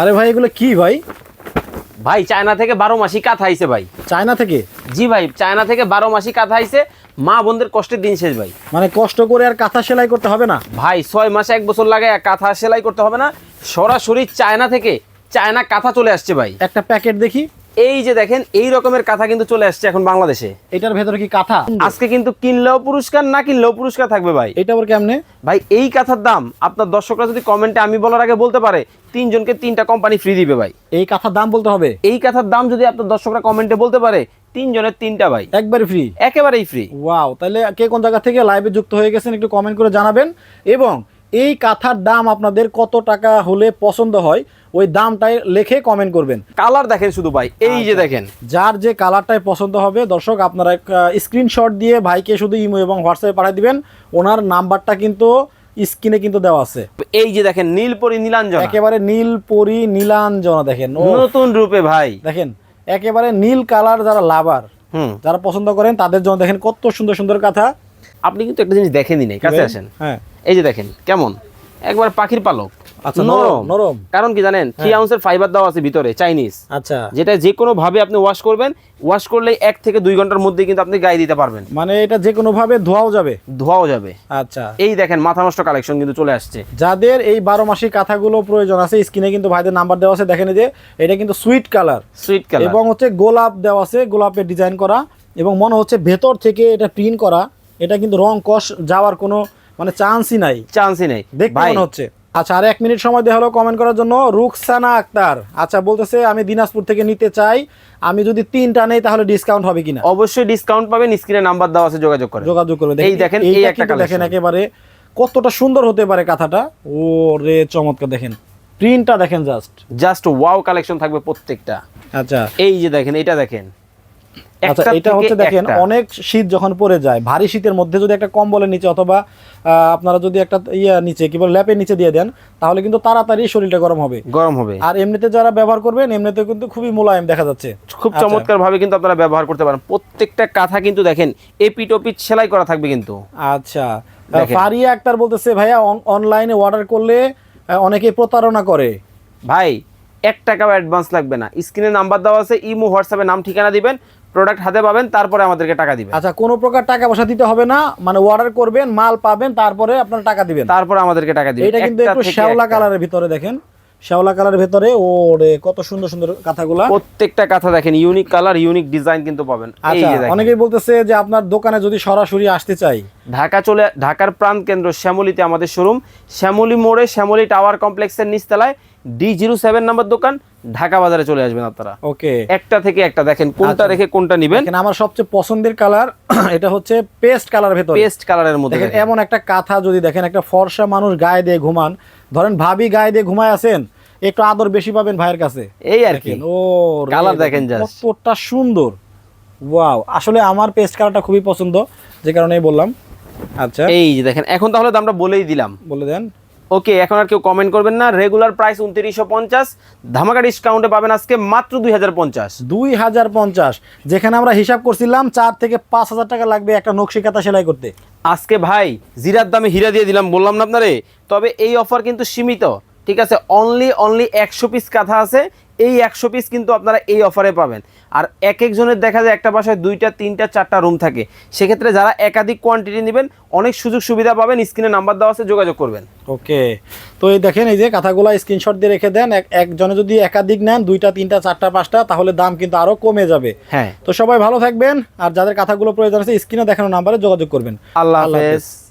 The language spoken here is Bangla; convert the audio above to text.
আরে ভাই এগুলো কি ভাই? ভাই চায়না থেকে বারো মাসি কাঁথা আইছে ভাই। চায়না থেকে? জি ভাই চায়না থেকে বারো মাসি কাঁথা আইছে মা বোনদের কষ্টের দিন শেষ ভাই। মানে কষ্ট করে আর কাঁথা সেলাই করতে হবে না? ভাই ছয় মাসে এক বছর লাগে কাঁথা সেলাই করতে হবে না। সরাসরি চায়না থেকে চায়না কাঁথা চলে আসছে ভাই। একটা প্যাকেট দেখি। এই যে দেখেন এই রকমের কাঁথা কিন্তু চলে আসছে এখন বাংলাদেশে। এটার ভেতরে কি কাঁথা? আজকে কিন্তু কিনলেও পুরস্কার না কিনলেও পুরস্কার থাকবে ভাই। এটা আবার কেমনে? ভাই এই কাঁথার দাম আপনার দর্শকরা যদি কমেন্টে আমি বলার আগে বলতে পারে তিনজনকে তিনটা কোম্পানি ফ্রি দিবে ভাই। এই কাঁথার দাম বলতে হবে? এই কাঁথার দাম যদি আপনার দর্শকরা কমেন্টে বলতে পারে তিনজনের তিনটা ভাই। একবারে ফ্রি একেবারেই ফ্রি ওয়াও তাহলে কে কোন জায়গা থেকে লাইভে যুক্ত হয়ে গেছেন একটু কমেন্ট করে জানাবেন। এবং এই কাঁথার দাম আপনাদের কত টাকা হলে পছন্দ হয় ওই দামটাই লেখে কমেন্ট করবেন। কালার দেখেন শুধু ভাই এই যে দেখেন। যার যে কালারটাই পছন্দ হবে দর্শক আপনারা স্ক্রিনশট দিয়ে ভাইকে শুধু ইমো এবং হোয়াটসঅ্যাপে পাঠিয়ে দিবেন। ওনার নাম্বারটা কিন্তু স্ক্রিনে কিন্তু দেওয়া আছে। এই যে দেখেন নীলপরি নীলাঞ্জন। একেবারে নীল পরি নীলাঞ্জনা দেখেন নতুন রূপে ভাই। দেখেন একেবারে নীল কালার যারা লাভার হুম। যারা পছন্দ করেন তাদের জন্য দেখেন কত সুন্দর সুন্দর কথা। আপনি কিন্তু একটা জিনিস দেখেনই নাই কাছে আসেন। হ্যাঁ। এই যে দেখেন কেমন? একবার পাখির পালক। আচ্ছা নরম নরম। কারণ কি জানেন? থ্রি আউন্সের ফাইবার দেওয়া আছে ভিতরে চাইনিজ আচ্ছা। যেটা যে কোনো ভাবে আপনি ওয়াশ করবেন ওয়াশ করলে এক থেকে দুই ঘণ্টার মধ্যে কিন্তু আপনি গায়ে দিতে পারবেন। মানে এটা যে কোনো ভাবে ধোয়াও যাবে। ধোয়াও যাবে। আচ্ছা। এই দেখেন মাথা নষ্ট কালেকশন কিন্তু চলে আসছে। যাদের এই বারো মাসি কাঁথাগুলো প্রয়োজন আছে স্ক্রিনে কিন্তু ভাইদের নাম্বার দেওয়া আছে দেখেন যে এটা কিন্তু সুইট কালার সুইট কালার এবং হচ্ছে গোলাপ দেওয়া আছে গোলাপের ডিজাইন করা এবং মনে হচ্ছে ভেতর থেকে এটা প্রিন্ট করা। এটা কিন্তু রং কষ যাওয়ার কোনো মানে চান্সই নাই। চান্সই নাই। দেখতে মনে হচ্ছে। আচ্ছা আর এক মিনিট সময় দেওয়া হলো কমেন্ট করার জন্য রুকসানা আক্তার। আচ্ছা বলতেছে আমি দিনাজপুর থেকে নিতে চাই। আমি যদি তিনটা নেই তাহলে ডিসকাউন্ট হবে কিনা? অবশ্যই ডিসকাউন্ট পাবেন স্ক্রিনে নাম্বার দেওয়া আছে যোগাযোগ করে। যোগাযোগ করবে এই দেখেন, এই একটা দেখেন একেবারে কতটা সুন্দর হতে পারে কাঁথাটা। ও রে চমৎকার দেখেন। প্রিন্টটা দেখেন জাস্ট জাস্ট ওয়াও কালেকশন থাকবে প্রত্যেকটা। আচ্ছা। এই যে দেখেন এটা দেখেন। আচ্ছা এটা হচ্ছে দেখেন অনেক শীত যখন পড়ে যায় ভারী শীতের মধ্যে যদি একটা কম্বলের নিচে অথবা আপনারা যদি একটা ইয়া নিচে কি বলে ল্যাপের নিচে দিয়ে দেন তাহলে কিন্তু তাড়াতাড়ি শরীরটা গরম হবে। গরম হবে। আর এমনিতে যারা ব্যবহার করবেন এমনিতে কিন্তু খুবই মোলায়েম দেখা যাচ্ছে। খুব আচ্ছা। চমৎকার ভাবে কিন্তু আপনারা ব্যবহার করতে পারেন। প্রত্যেকটা কাঁথা কিন্তু দেখেন এপিট ওপিট সেলাই করা থাকবে কিন্তু। আচ্ছা। ফারিয়া আক্তার বলতেছে ভাইয়া অনলাইনে অর্ডার করলে অনেকে প্রতারণা করে। ভাই এক টাকাও অ্যাডভান্স লাগবে না। স্ক্রিনে নাম্বার দেওয়া আছে ইমো হোয়াটসঅ্যাপে নাম ঠিকানা দিবেন। প্রোডাক্ট হাতে পাবেন তারপরে আমাদেরকে টাকা দিবেন। আচ্ছা কোনো প্রকার টাকা পয়সা দিতে হবে না মানে অর্ডার করবেন মাল পাবেন তারপরে আপনারা টাকা দিবেন। তারপরে আমাদেরকে টাকা দিবেন। এটা কিন্তু একটু শ্যাওলা কালারের ভিতরে দেখেন। শ্যাওলা কালারের ভিতরে ওরে কত সুন্দর সুন্দর কাঁথাগুলা। প্রত্যেকটা কাঁথা দেখেন ইউনিক কালার ইউনিক ডিজাইন কিন্তু পাবেন। আচ্ছা অনেকেই বলতেছে যে আপনার দোকানে যদি সরাসরি আসতে চাই। ঢাকা চলে ঢাকার প্রাণ কেন্দ্র শ্যামলীতে আমাদের শোরুম শ্যামলী মোড়ে শ্যামলী টাওয়ার কমপ্লেক্সের নিচতলায় ডি জিরো সেভেন নাম্বার দোকান ঢাকা বাজারে চলে আসবেন আপনারা। ওকে। একটা থেকে একটা দেখেন কোনটা আচ্ছা। রেখে কোনটা নিবেন। আমার সবচেয়ে পছন্দের কালার এটা হচ্ছে পেস্ট কালার ভেতর। পেস্ট কালারের মধ্যে দেখেন। এমন একটা কাঁথা যদি দেখেন একটা ফর্সা মানুষ গায়ে দিয়ে ঘুমান। ধরেন ভাবি গায়ে দিয়ে ঘুমায় আছেন একটু আদর বেশি পাবেন ভাইয়ের কাছে। এই আর কি। ও কালার দেখেন। কতটা সুন্দর। ওয়াও আসলে আমার পেস্ট কালারটা খুবই পছন্দ যে কারণে বললাম। আচ্ছা। এই যে দেখেন এখন তাহলে দামটা বলেই দিলাম। বলে দেন। ওকে এখন আর কেউ কমেন্ট করবেন না। রেগুলার প্রাইস উনত্রিশশো পঞ্চাশ। ধামাকা ডিসকাউন্টে পাবেন আজকে মাত্র দুই হাজার পঞ্চাশ। দুই হাজার পঞ্চাশ। যেখানে আমরা হিসাব করছিলাম চার থেকে পাঁচ হাজার টাকা লাগবে একটা নকশি কাতা সেলাই করতে। আজকে ভাই জিরার দামে হীরা দিয়ে দিলাম বললাম না আপনারে? তবে এই অফার কিন্তু সীমিত। ঠিক আছে অনলি অনলি একশো পিস কাঁথা আছে। এই একশো পিস কিন্তু আপনারা এই অফারে পাবেন। আর এক একজনের দেখা যায় একটা বাসায় দুইটা তিনটা চারটা রুম থাকে। সেক্ষেত্রে যারা একাধিক কোয়ান্টিটি নেবেন অনেক সুযোগ সুবিধা পাবেন। স্ক্রিনে নাম্বার দেওয়া আছে যোগাযোগ করবেন। ওকে। তো এই দেখেন এই যে কাঁথাগুলো স্ক্রিনশট দিয়ে রেখে দেন। এক- একজনে যদি একাধিক নেন দুইটা তিনটা চারটা পাঁচটা তাহলে দাম কিন্তু আরও কমে যাবে। হ্যাঁ। তো সবাই ভালো থাকবেন। আর যাদের কাঁথাগুলো প্রয়োজন আছে স্ক্রিনে দেখানো নাম্বারে যোগাযোগ করবেন। আল্লাহ আল্লাহ হাফেজ।